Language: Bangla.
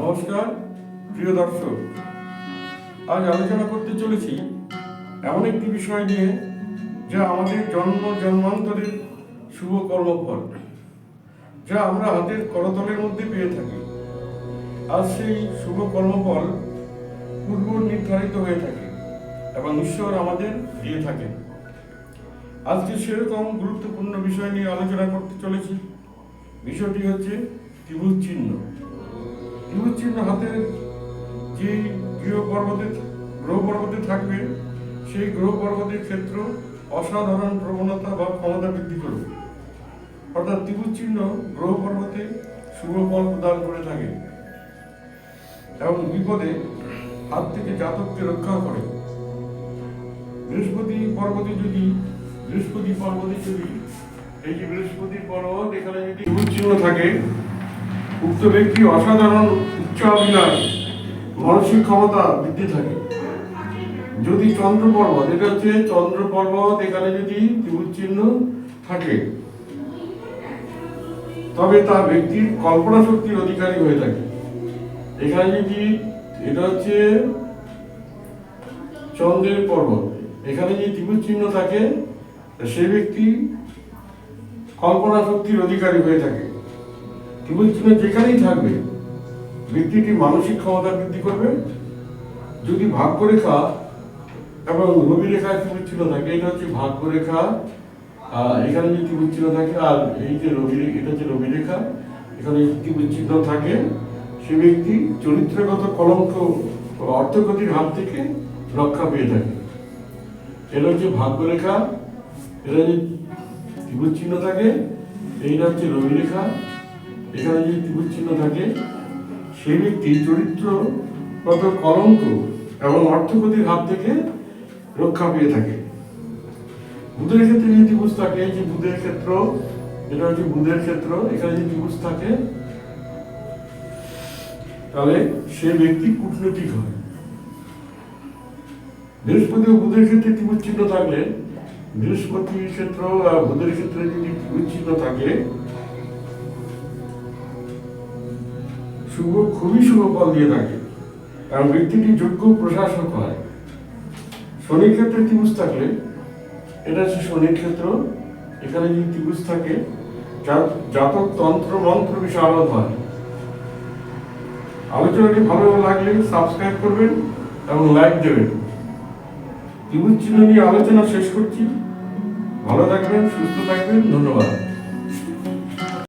নমস্কার, প্রিয় দর্শক। আজ আলোচনা করতে চলেছি এমন একটি বিষয় নিয়ে যা আমাদের জন্ম, জন্মান্তরের শুভ কর্মফল, যা আমরা হাতের করতলের মধ্যে পেয়ে থাকি। আজ সেই শুভ কর্মফল পূর্ব নির্ধারিত হয়ে থাকে এবং ঈশ্বর আমাদের দিয়ে থাকেন। আজকে সেরকম গুরুত্বপূর্ণ বিষয় নিয়ে আলোচনা করতে চলেছি। বিষয়টি হচ্ছে ত্রিভুজ চিহ্ন। চিহ্ন হাতের যে গৃহ পর্বতে গ্রহ পর্বতে থাকবে, সেই গ্রহ পর্বতের ক্ষেত্র অসাধারণ প্রবণতা বা ক্ষমতা বৃদ্ধি করবে। অর্থাৎ ত্রিভুজ চিহ্ন গ্রহ পর্বতে শুভ ফল প্রদান করে থাকে এবং বিপদে হাত থেকে জাতককে রক্ষা করে। বৃহস্পতি পর্বতে যদি, বৃহস্পতি পর্বতে যদি, এই যে বৃহস্পতি পর্বত, এখানে যদি ত্রিভুজ চিহ্ন থাকে উক্ত ব্যক্তি অসাধারণ উচ্চ অভিনয়, মানসিক ক্ষমতা বৃদ্ধি থাকে। যদি চন্দ্র পর্বত এটা হচ্ছে চন্দ্র পর্বত এখানে যদি ত্রিভুজ চিহ্ন থাকে, তবে তা ব্যক্তির কল্পনা শক্তির অধিকারী হয়ে থাকে। এখানে যদি, এটা হচ্ছে চন্দ্রের পর্বত, এখানে যদি ত্রিভুজ চিহ্ন থাকে, সে ব্যক্তি কল্পনা শক্তির অধিকারী হয়ে থাকে। চিহ্ন যেখানেই থাকবে, ব্যক্তিটি মানসিক ক্ষমতা বৃদ্ধি করবে। যদি ভাগ্যরেখা এবং রবি রেখায় ত্রিভুজ চিহ্ন থাকে, এটা হচ্ছে ভাগ্যরেখা। এখানে যদি ত্রিভুজ থাকে, আর এই যে রবি এটা হচ্ছে রবি রেখা এখানে চিহ্ন থাকে, সে ব্যক্তি চরিত্রগত কলঙ্ক অর্থগতির হাত থেকে রক্ষা পেয়ে থাকে। এটা হচ্ছে ভাগ্যরেখা। এটা যদি ত্রিভুজ থাকে, এইটা হচ্ছে রবি রেখা এখানে যদি ত্রিভুজ চিহ্ন থাকে, সেই ব্যক্তি চরিত্রগত কলঙ্ক এবং অর্থগতির হাত থেকে রক্ষা পেয়ে থাকে। বুধের ক্ষেত্রে যদি ত্রিভুজ থাকে, যে বুধের ক্ষেত্র, এটা হচ্ছে বুধের ক্ষেত্র, এখানে যদি ত্রিভুজ থাকে, তাহলে সে ব্যক্তি কূটনৈতিক হয়। বৃহস্পতি ও বুধের ক্ষেত্রে ত্রিভুজ চিহ্ন থাকলে, বৃহস্পতির ক্ষেত্র আর বুধের ক্ষেত্রে যদি ত্রিভুজ চিহ্ন থাকে শুভ, খুবই শুভ ফল দিয়ে থাকে। কারণ ব্যক্তিটি যোগ্য প্রশাসক হয়। শনির ক্ষেত্রে ত্রিভুজ থাকলে, এটা হচ্ছে শনির ক্ষেত্র এখানে যদি ত্রিভুজ থাকে জাতক, তন্ত্র, মন্ত্র বিশারদ হয়। আলোচনাটি ভালো লাগলে সাবস্ক্রাইব করবেন এবং লাইক দেবেন। ত্রিভুজ চিহ্ন নিয়ে আলোচনা শেষ করছি। ভালো থাকবেন, সুস্থ থাকবেন, ধন্যবাদ।